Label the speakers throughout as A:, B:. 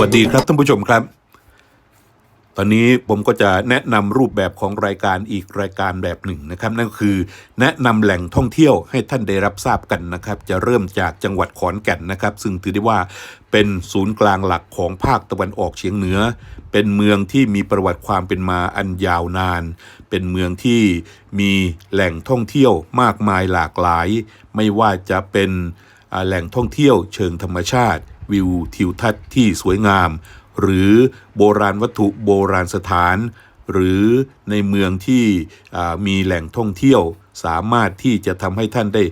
A: วัสดีครับท่านผู้ชมครับ ตอนนี้ผมก็จะแนะนำรูปแบบของรายการอีกรายการแบบหนึ่งนะครับ นั่นก็คือ แนะนำแหล่งท่องเที่ยวให้ท่านได้รับทราบกันนะครับ จะเริ่มจากจังหวัดขอนแก่นนะครับ ซึ่งถือได้ว่าเป็นศูนย์กลางหลักของภาคตะวันออกเฉียงเหนือ เป็นเมืองที่มีประวัติความเป็นมาอันยาวนาน เป็นเมืองที่มีแหล่งท่องเที่ยวมากมายหลากหลาย ไม่ว่าจะเป็นแหล่งท่องเที่ยวเชิงธรรมชาติ วิวทิวทัศน์ที่สวยงาม หรือโบราณวัตถุโบราณสถาน หรือในเมืองที่มีแหล่งท่องเที่ยว สามารถที่จะทำให้ท่านได้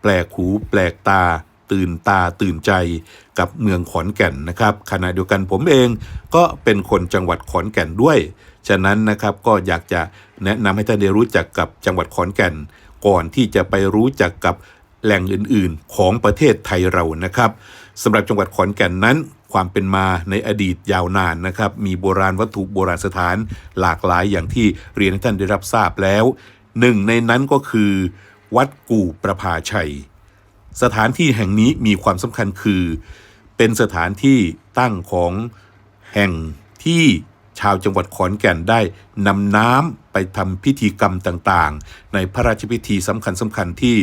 A: แปลกหูแปลกตา ตื่นตาตื่นใจกับเมืองขอนแก่นนะครับ ขณะเดียวกันผมเองก็เป็นคนจังหวัดขอนแก่นด้วย ฉะนั้นนะครับก็อยากจะแนะนำให้ท่านได้รู้จักกับจังหวัดขอนแก่น ก่อนที่จะไปรู้จักกับ แหล่งอื่นๆ ของประเทศไทยเรานะครับสำหรับจังหวัดขอนแก่นนั้น ความเป็นมาในอดีตยาวนานนะครับ มีโบราณวัตถุโบราณสถานหลากหลายอย่างที่เรียนให้ท่านได้รับทราบแล้วหนึ่งในนั้นก็คือ วัดกู่ประภาชัย สถานที่แห่งนี้มีความสำคัญคือ เป็นสถานที่ตั้งของแห่งที่ ชาวจังหวัดขอนแก่นได้นำน้ำไปทำพิธีกรรมต่างๆ ในพระราชพิธีสำคัญสำคัญๆที่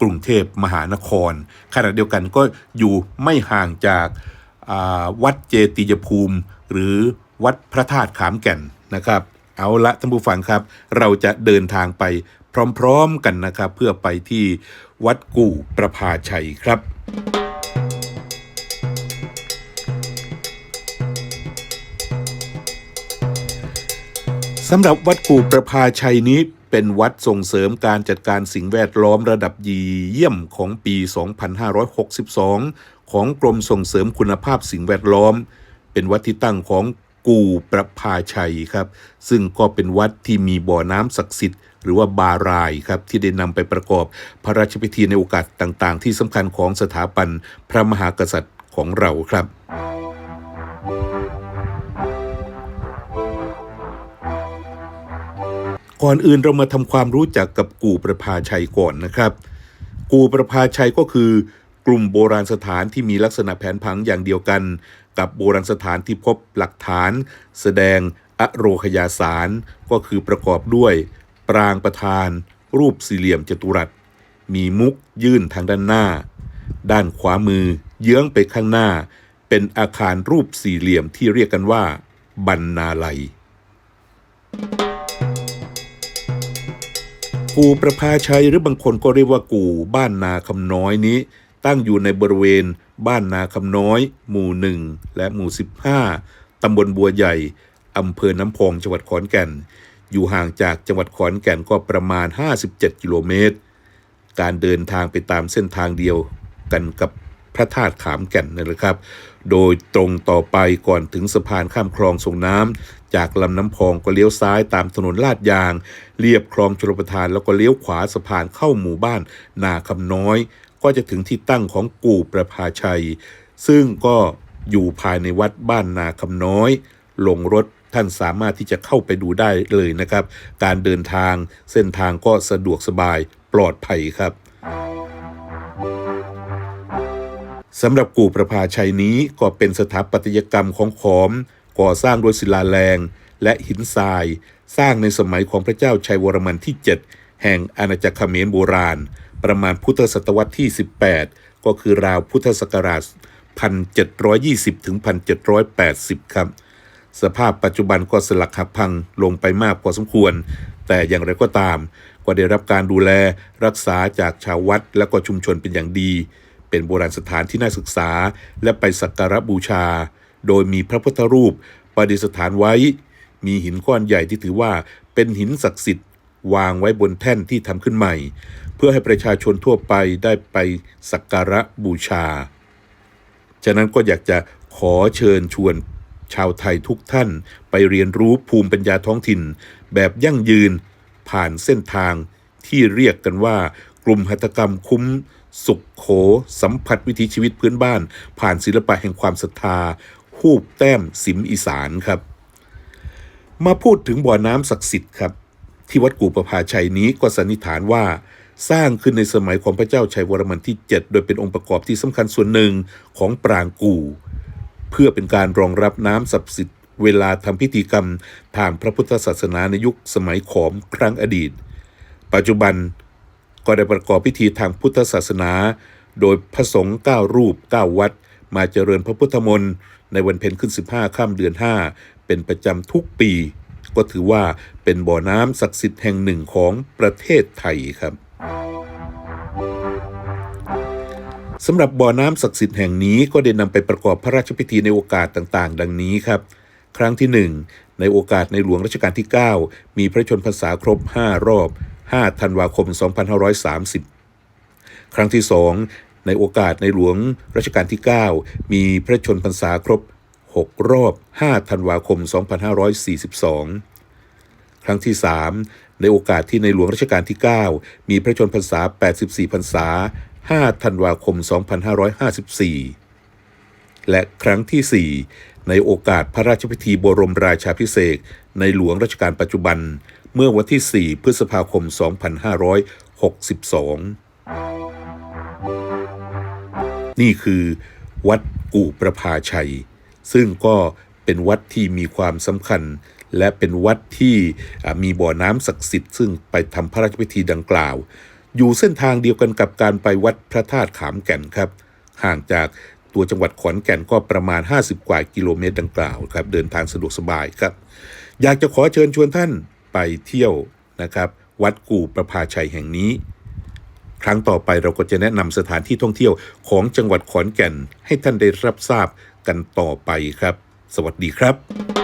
A: กรุงเทพมหานคร ขณะเดียวกันก็อยู่ไม่ห่างจากาวัดเจติยภูมิ หรือวัดพระธาตุขามแก่นนะครับ เอาละท่านผู้ฟังครับ เราจะเดินทางไปพร้อมๆกันนะครับ เพื่อไปที่วัดกู่ประภาชัยครับ สำหรับวัดกู่ประภาชัยนี้เป็นวัดส่งเสริมการจัดการสิ่งแวดล้อมระดับดีเยี่ยมของปี 2562 ของกรมส่งเสริมคุณภาพสิ่งแวดล้อม เป็นวัดที่ตั้งของกู่ประภาชัยครับ ซึ่งก็เป็นวัดที่มีบ่อน้ำศักดิ์สิทธิ์หรือว่าบารายครับที่ได้นำไปประกอบพระราชพิธีในโอกาสต่างๆ ที่สำคัญของสถาบันพระมหากษัตริย์ของเราครับ ก่อนอื่นเรามาทำความรู้จักกับกู่ประภาชัยก่อนนะครับ กู่ประภาชัยก็คือกลุ่มโบราณสถานที่มีลักษณะแผนผังอย่างเดียวกัน กับโบราณสถานที่พบหลักฐาน แสดงอโรคยาสารก็คือประกอบด้วย ปรางประธาน รูปสี่เหลี่ยมจัตุรัส มีมุกยื่นทางด้านหน้า ด้านขวามือ เยื้องไปข้างหน้า เป็นอาคารรูปสี่เหลี่ยมที่เรียกกันว่าบรรณาลัย กูประภาชัยหรือบางคนก็เรียกว่ากู่บ้านนาคำน้อยนี้ ตั้งอยู่ในบริเวณบ้านนาคำน้อย หมู่หนึ่งและหมู่ 15 ตำบลบัวใหญ่ อำเภอน้ำพองจังหวัดขอนแก่น อยู่ห่างจากจังหวัดขอนแก่นก็ประมาณ 57 กิโลเมตร การเดินทางไปตามเส้นทางเดียวกันกับ พระธาตุขามแก่นนั่แหละครับ โดยตรงต่อไปก่อนถึงสะพานข้ามคลองส่งน้ำจากลำน้ำพองก็เลี้ยวซ้ายตามถนนลาดยางเรียบคลองชลประทานแล้วก็เลี้ยวขวาสะพานเข้าหมู่บ้านนาคำน้อย ก็จะถึงที่ตั้งของกู่ประภาชัย ซึ่งก็อยู่ภายในวัดบ้านนาคำน้อย ลงรถท่านสามารถที่จะเข้าไปดูได้เลยนะครับ การเดินทางเส้นทางก็สะดวกสบายปลอดภัยครับ สำหรับกู่ประภาชัยนี้ก็เป็นสถาปัตยกรรมของขอม ก่อสร้างโดยศิลาแรง และหินทราย สร้างในสมัยของพระเจ้าชัยวรมันที่ 7 แห่งอาณาจักรเขมรโบราณ ประมาณพุทธศตวรรษที่ 18 ก็คือราวพุทธศักราช 1720 ถึง 1780 ครับ สภาพปัจจุบันก็สลักหักพังลงไปมากพอสมควร แต่อย่างไรก็ตาม ก็ได้รับการดูแลรักษาจากชาววัดและก็ชุมชนเป็นอย่างดี เป็นโบราณสถานที่น่าศึกษา และไปสักการะบูชา โดยมีพระพุทธรูปประดิษฐานไว้ มีหินก้อนใหญ่ที่ถือว่าเป็นหินศักดิ์สิทธิ์ วางไว้บนแท่นที่ทำขึ้นใหม่ เพื่อให้ประชาชนทั่วไปได้ไปสักการะบูชา ฉะนั้นก็อยากจะขอเชิญชวนชาวไทยทุกท่านไปเรียนรู้ภูมิปัญญาท้องถิ่น แบบยั่งยืนผ่านเส้นทางที่เรียกกันว่ากลุ่มหัตถกรรมคุ้ม สุขโข สัมผัสวิถีชีวิตพื้นบ้าน ผ่านศิลปะแห่งความศรัทธา หูบแต้มสิมอีสานครับ มาพูดถึงบ่อน้ำศักดิ์สิทธิ์ครับ ที่วัดกู่ประภาชัยนี้ก็สันนิษฐานว่าสร้างขึ้นในสมัยของพระเจ้าชัยวรมันที่ 7 โดยเป็นองค์ประกอบที่สำคัญส่วนหนึ่งของปรางกู่ เพื่อเป็นการรองรับน้ำศักดิ์สิทธิ์เวลาทำพิธีกรรมทางพระพุทธศาสนาในยุคสมัยขอมครั้งอดีต ปัจจุบัน ก็ได้ประกอบพิธีทางพุทธศาสนา โดยพระสงฆ์9รูป 9 วัด มาเจริญพระพุทธมนต์ในวันเพ็ญขึ้น 15ค่ำเดือน 5 เป็นประจำทุกปี ก็ถือว่าเป็นบ่อน้ำศักดิ์สิทธิ์แห่งหนึ่งของประเทศไทยครับสำหรับบ่อน้ำศักดิ์สิทธิ์แห่งนี้ก็ได้นำไปประกอบพระราชพิธีในโอกาสต่างๆ ดังนี้ครับ ครั้งที่ 1 ในโอกาสในหลวงรัชกาลที่ 9 มีพระชนพรรษาครบ 5 รอบ 5 ธันวาคม 2530 ครั้งที่ 2 ในโอกาสในหลวงรัชกาลที่ 9 มีพระชนพรรษาครบ 6 รอบ 5 ธันวาคม 2542 ครั้งที่ 3 ในโอกาสที่ในหลวงรัชกาลที่ 9 มีพระชนพรรษา 84 พรรษา 5 ธันวาคม 2554 และครั้งที่ 4 ในโอกาสพระราชพิธีบรมราชาพิเศษในหลวงรัชกาลปัจจุบัน เมื่อวันที่ 4 พฤษภาคม 2562 นี่คือวัดกู่ประภาชัย ซึ่งก็เป็นวัดที่มีความสำคัญ และเป็นวัดที่มีบ่อน้ำศักดิ์สิทธิ์ ซึ่งไปทำพระราชพิธีดังกล่าว อยู่เส้นทางเดียวกันกับการไปวัดพระธาตุขามแก่นครับ ห่างจากตัวจังหวัดขอนแก่นก็ประมาณ 50 กว่ากิโลเมตรดังกล่าวครับ เดินทางสะดวกสบายครับ อยากจะขอเชิญชวนท่าน ไปเที่ยวนะครับ วัดกู่ประภาชัยแห่งนี้ ครั้งต่อไปเราก็จะแนะนำสถานที่ท่องเที่ยวของจังหวัดขอนแก่น ให้ท่านได้รับทราบกันต่อไปครับ สวัสดีครับ